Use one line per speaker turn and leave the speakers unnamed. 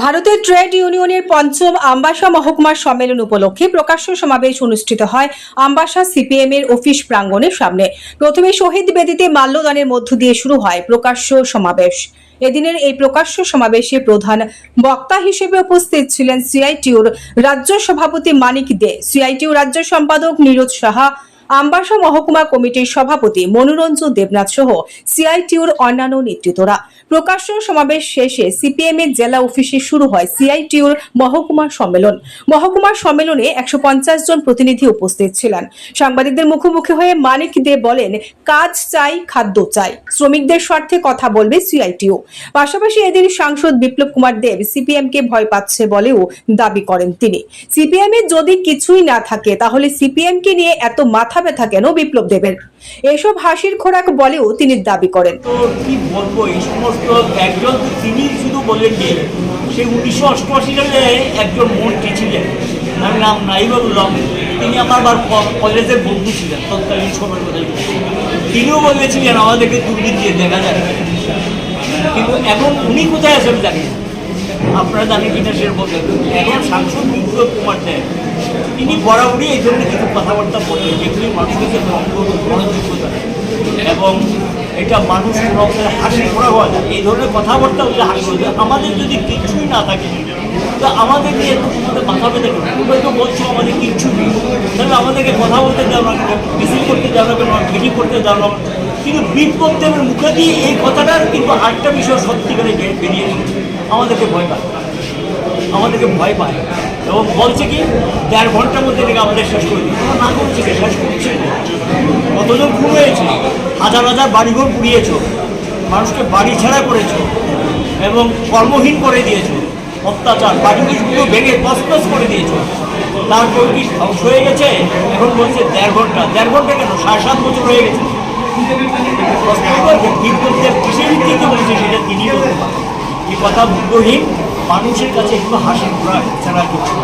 ভারতের ট্রেড ইউনিয়নের পঞ্চম আম্বাসা মহকুমার সম্মেলন উপলক্ষে প্রকাশ্য সমাবেশ অনুষ্ঠিত হয় আম্বাসা সিপিএম এর অফিস প্রাঙ্গণের সামনে। প্রথমে শহীদ বেদিতে মাল্যদানের মধ্য দিয়ে শুরু হয় প্রকাশ্য সমাবেশ। এদিনের এই প্রকাশ্য সমাবেশে প্রধান বক্তা হিসেবে উপস্থিত ছিলেন সিআইটিউর রাজ্য সভাপতি মানিক দে। সিআইটিউ রাজ্য সম্পাদক নীরজ সাহা আম্বাসা মহকুমা কমিটির সভাপতি মনোরঞ্জন দেবনাথ সহ সিআইটিউর অন্যান্য নেতৃত্বরা। প্রকাশ্য সমাবেশ শেষে সিপিএম এর জেলা অফিসে শুরু হয় সিআইটিউর মহকুমা সম্মেলন। মহকুমা সম্মেলনে একশো পঞ্চাশ জন প্রতিনিধি উপস্থিত ছিলেন। সাংবাদিকদের মুখোমুখি হয়ে মানিক দে বলেন, কাজ চাই, খাদ্য চাই। শ্রমিকদের স্বার্থে কথা বলবে সিআইটিউ। পাশাপাশি এদিন সাংসদ বিপ্লব কুমার দেব সিপিএম কে ভয় পাচ্ছে বলেও দাবি করেন তিনি। সিপিএম এর যদি কিছুই না থাকে, তাহলে সিপিএম কে নিয়ে এত মাথা ব্যথা কেন বিপ্লব দেবের এসব হাসির খোরাক বলেও তিনি দাবি করেন।
কি বলব, এই সমস্ত একজন তিনি শুধু বললেন যে সে উনিশশো অষ্টআশি সালে একজন মন্ত্রী ছিলেন। তার নাম তিনি আমার কলেজের বন্ধু ছিলেন, তৎকালীন সময়ের কথা তিনিও বলেছিলেন, আমাদেরকে দুর্নীতি দিয়ে দেখা যায় কিন্তু এখন উনি কোথায় আছেন জানি। আপনারা জানেন কিনা সে বলবেন এখন সাংসদ বিপ্লব কুমার দেব। তিনি বরাবরই এই ধরনের কিছু কথাবার্তা বলেন যেগুলি মানুষকে মনোযোগ্যতা এবং এটা মানুষ কোনো হাসি করা হয়। এই ধরনের কথাবার্তা হচ্ছে হাসি হচ্ছে আমাদের যদি কিছুই না থাকে, তো আমাদের নিয়ে এত তোমাদের মাথা পেতে কেন তো বলছো আমাদের কিচ্ছু নেই। তাহলে আমাদেরকে কথা বলতে দাও না মিছিল করতে দাও না কেন করতে দাও না কিন্তু বিপ্লব দেবের মুখে দিয়ে এই কথাটার কিন্তু আরেকটা বিষয় সত্যিকারে বেরিয়ে। আমাদেরকে ভয় পায়। আমাদেরকে ভয় পায়। এবং বলছে কি, দেড় ঘণ্টার মধ্যে থেকে আমাদের শেষ করে তোমরা না করছে কি? শেষ করছে। কতজন খুন হয়েছে? হাজার হাজার বাড়িঘর পুড়িয়েছ। মানুষকে বাড়ি ছাড়া করেছ এবং কর্মহীন করে দিয়েছ। অত্যাচার বাড়িগুলো ভেঙে তসতস করে দিয়েছ। তারপর কি ধ্বংস হয়ে গেছে? এখন বলছে দেড় ঘণ্টা। দেড় ঘণ্টা কেন? সাড়ে সাত বছর হয়ে গেছে। বিজ্ঞপ্তির কিসের ভিত্তিতে বলেছে সেটা তিনি বলতে পারেন। এই কথা মুগ্ধহীন? মানুষের কাছে একটু হাসি ঘোরা ছাড়া কিছু।